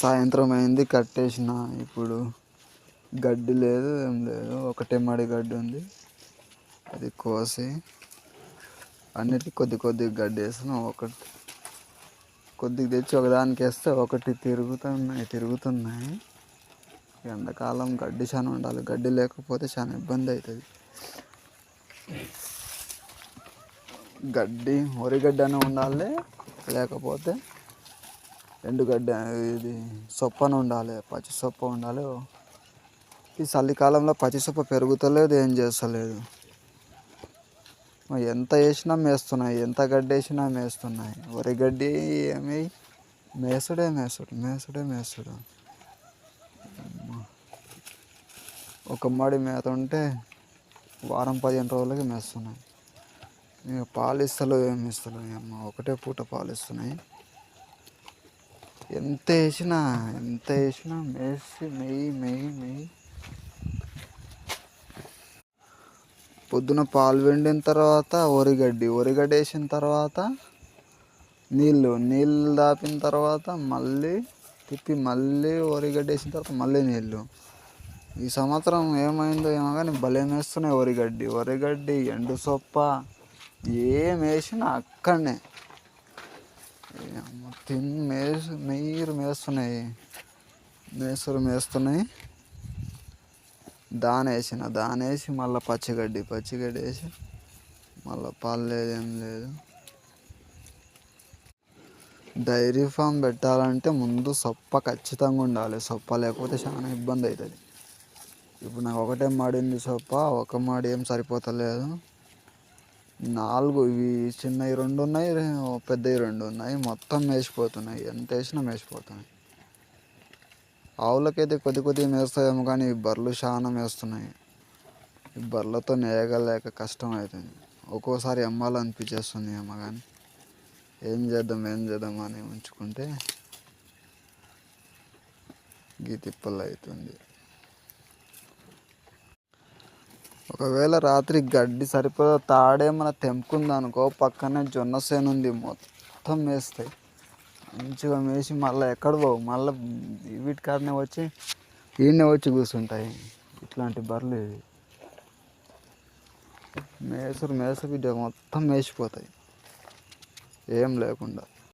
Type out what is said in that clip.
సాయంత్రం అయింది కట్టేసిన. ఇప్పుడు గడ్డి లేదు ఏం లేదు. ఒకటే మడి గడ్డి ఉంది. అది కోసి అన్నిటి కొద్ది కొద్ది గడ్డి వేసిన ఒకటి కొద్దిగా తెచ్చి ఒకదానికి వేస్తే ఒకటి తిరుగుతున్నాయి తిరుగుతున్నాయి. ఎండాకాలం గడ్డి చాలా ఉండాలి. గడ్డి లేకపోతే చాలా ఇబ్బంది అవుతుంది. గడ్డి వరిగడ్డి అని ఉండాలి లేకపోతే ఎండుగడ్డ ఇది సొప్పన ఉండాలి పచ్చి సొప్ప ఉండాలి. ఈ చలికాలంలో పచ్చి సొప్ప పెరుగుతలేదు ఏం చేస్తలేదు. ఎంత వేసినా మేస్తున్నాయి ఎంత గడ్డి వేసినా మేస్తున్నాయి. వరి గడ్డి ఏమి మేసుడే మేసుడు మేసుడే మేసుడు. ఒక మడి మేత ఉంటే వారం పదిహేను రోజులకి మేస్తున్నాయి. ఇక పాలు ఇస్తలేవు ఏమి ఇస్తలేవు అమ్మ. ఒకటే పూట పాలు ఇస్తున్నాయి ఎంత వేసినా ఎంత వేసినా మేసి మెయ్యి మెయ్యి మెయ్యి. పొద్దున పాలు వెండిన తర్వాత ఒరిగడ్డి వరిగడ్డి వేసిన తర్వాత నీళ్ళు నీళ్ళు దాపిన తర్వాత మళ్ళీ తిప్పి మళ్ళీ వరిగడ్డి వేసిన తర్వాత మళ్ళీ నీళ్ళు. ఈ సంవత్సరం ఏమైందో ఏమో కానీ భలే మేస్తున్నాయి ఒరిగడ్డి. వరిగడ్డి ఎండు సొప్ప ఏం వేసినా అక్కడనే. తిన్ మేసు మీరు మేస్తున్నాయి. మేసరు మేస్తున్నాయి. దాన వేసిన దాన వేసి మళ్ళీ పచ్చిగడ్డి పచ్చిగడ్డి వేసి మళ్ళీ పాలు లేదు ఏం లేదు. డైరీ ఫామ్ పెట్టాలంటే ముందు సొప్ప ఖచ్చితంగా ఉండాలి. సొప్ప లేకపోతే చాలా ఇబ్బంది అవుతుంది. ఇప్పుడు నాకు ఒకటే మాడింది సొప్ప ఒక మాడి ఏం సరిపోతలేదు. నాలుగు ఇవి చిన్నవి రెండు ఉన్నాయి పెద్దవి రెండు ఉన్నాయి. మొత్తం మేసిపోతున్నాయి. ఎంత వేసినా మేసిపోతున్నాయి. ఆవులకైతే కొద్ది కొద్దిగా మేస్తాయేమో కానీ ఈ బర్రెలు చాలా మేస్తున్నాయి. ఈ బర్రెలతో నేయగలేక కష్టం అవుతుంది ఒక్కోసారి అమ్మాలనిపించేస్తుంది ఏమో కానీ. ఏం చేద్దాం ఏం చేద్దాం అని ఉంచుకుంటే గీ తిప్పలు అవుతుంది ఒకవేళ రాత్రి గడ్డి సరిపోదా తాడేమైనా తెంపుకుందనుకో పక్కనే జొన్న సేను ఉంది మొత్తం మేస్తాయి. మంచిగా మేసి మళ్ళీ ఎక్కడ పోవు? మళ్ళీ వీటి కాడనే వచ్చి ఈయనే వచ్చి కూర్చుంటాయి ఇట్లాంటి బర్రెలు ఇవి. మేసురు మేసు బిడ్డ మొత్తం మేసిపోతాయి. ఏం లేకుండా.